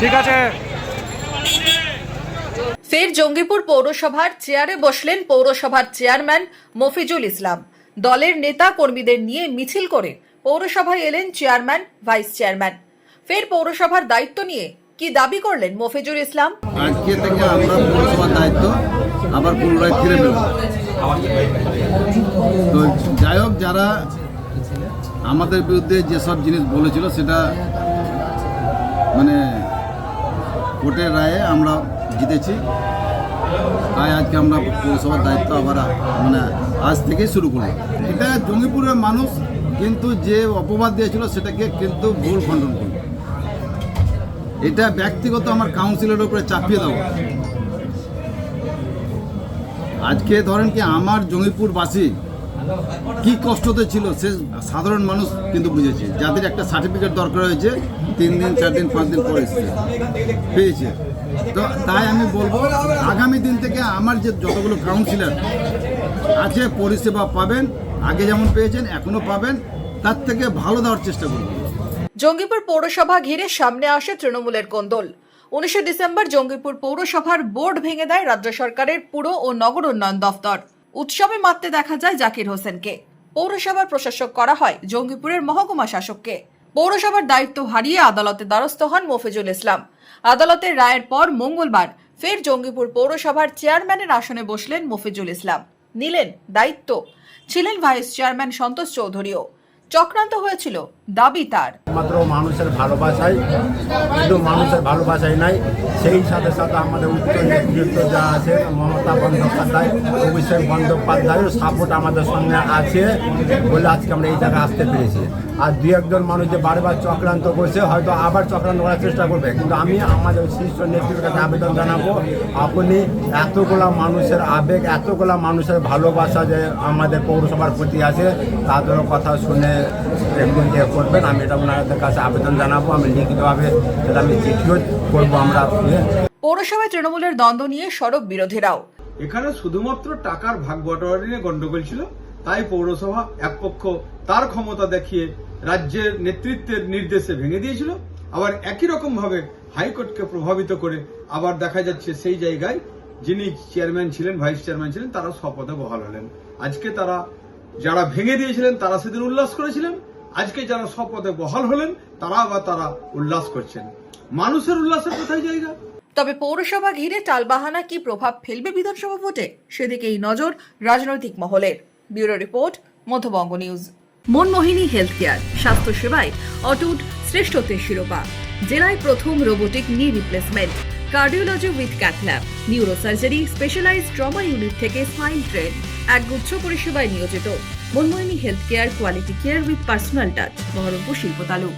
ঠিক আছে। ফের জঙ্গিপুর পৌরসভার চেয়ারে বসলেন পৌরসভার চেয়ারম্যান মফিজুল ইসলাম। দলের নেতা কর্মীদের নিয়ে মিছিল করে পৌরসভায় এলেন চেয়ারম্যান, ভাইস চেয়ারম্যান। ফের পৌরসভার দায়িত্ব নিয়ে কি দাবি করলেন মফিজুল ইসলাম? আজকে থেকে আমরা পৌরসভার দায়িত্ব আবার পুনরায় ফিরে নেব। তো যাই হোক, যারা আমাদের বিরুদ্ধে যেসব জিনিস বলেছিল সেটা মানে কোর্টের রায়ে আমরা জিতেছি। তাই আজকে আমরা পৌরসভার দায়িত্ব আবার মানে আজ থেকেই শুরু করব। এটা জঙ্গিপুরের মানুষ কিন্তু যে অপবাদ দিয়েছিল সেটাকে কিন্তু ভুল খণ্ডন করল এটা ব্যক্তিগত আমার কাউন্সিলের উপরে চাপিয়ে দেবো আজকে ধরেন কি আমার জঙ্গিপুরবাসী কি কষ্টতে ছিল, সে সাধারণ মানুষ কিন্তু বুঝেছে। যাদের একটা সার্টিফিকেট দরকার হয়েছে, তিন দিন, চার দিন, পাঁচ দিন পরে পেয়েছে। তো তাই আমি বলব, আগামী দিন থেকে আমার যে যতগুলো কাউন্সিলর আছে, পরিষেবা পাবেন, আগে যেমন পেয়েছেন, এখনও পাবেন, তার থেকে ভালো দেওয়ার চেষ্টা করবেন জঙ্গিপুর পৌরসভা ঘিরে সামনে আসে তৃণমূলের কোন্দল। উনিশে ডিসেম্বর জঙ্গিপুর পৌরসভার বোর্ড ভেঙে দেয় রাজ্য সরকারের পুর ও নগর উন্নয়ন দফতর। উৎসবে মাততে দেখা যায় জাকির হোসেনকে। পৌরসভার প্রশাসক করা হয় জঙ্গিপুরের মহকুমা শাসককে। পৌরসভার দায়িত্ব হারিয়ে আদালতে দ্বারস্থ হন মফিজুল ইসলাম। আদালতের রায়ের পর মঙ্গলবার ফের জঙ্গিপুর পৌরসভার চেয়ারম্যানের আসনে বসলেন মফিজুল ইসলাম। নিলেন দায়িত্ব। ছিলেন ভাইস চেয়ারম্যান সন্তোষ চৌধুরীও। চক্রান্ত হয়েছিল দাবি তার। মাত্র মানুষের ভালোবাসাই শুধু মানুষের ভালোবাসাই নাই। সেই সাথে সাথে আমাদের উচ্চ নেতৃত্ব যা আছে, মমতা বন্দ্যোপাধ্যায়, অভিষেক বন্দ্যোপাধ্যায়ের সাপোর্ট আমাদের সঙ্গে আছে বলে আজকে আমরা এই জায়গায় আসতে পেরেছি। আর দু একজন মানুষ যে বারবার চক্রান্ত করছে, হয়তো আবার চক্রান্ত করার চেষ্টা করবে। কিন্তু আমি আমাদের শীর্ষ নেতৃত্বের কাছে আবেদন জানাব, আপনি এতগুলা মানুষের আবেগ, এতগুলা মানুষের ভালোবাসা যে আমাদের পৌরসভার প্রতি আছে, তাদেরও কথা শুনে ইয়ে করবেন আমি এটা ওনাদের কাছে আবেদন জানাব আমি লিখিতভাবে সেটা আমি চিঠিও করব আমরা পৌরসভায় তৃণমূলের দ্বন্দ্ব নিয়ে সড়ক বিরোধীরাও। এখানে শুধুমাত্র টাকার ভাগ বটোয়ারি নিয়ে গন্ডগোল ছিল তাই পৌরসভা এক পক্ষ তার ক্ষমতা দেখিয়ে রাজ্যের নেতৃত্বের নির্দেশে ভেঙে দিয়েছিল। আবার একই রকম ভাবে হাইকোর্টকে প্রভাবিত করে আবার দেখা যাচ্ছে সেই জায়গায় যিনি চেয়ারম্যান ছিলেন ভাইস চেয়ারম্যান ছিলেন তারা শপথে বহাল হলেন। আজকে তারা যারা ভেঙে দিয়েছিলেন তারা সেদিন উল্লাস করেছিলেন। আজকে যারা শপথে বহাল হলেন তারা আবার তারা উল্লাস করছেন। মানুষের উল্লাসের কোথায় জায়গা? তবে পৌরসভা ঘিরে টালবাহানা কি প্রভাব ফেলবে বিধানসভা ভোটে? সেদিকেই নজর রাজনৈতিক মহলের। Bureau report Madhyabanga news. Manmohini health care স্বাস্থ্য সেবায় অটুট শ্রেষ্ঠত্বের শিরোপা। জেলায় প্রথম robotic knee replacement cardiology with cath lab neurosurgery specialize trauma unit থেকে স্পাইন ট্রেন একগুচ্ছ পরিষেবায় নিয়োজিত। Manmohini health care quality care with personal touch Baharampur শিল্পতালু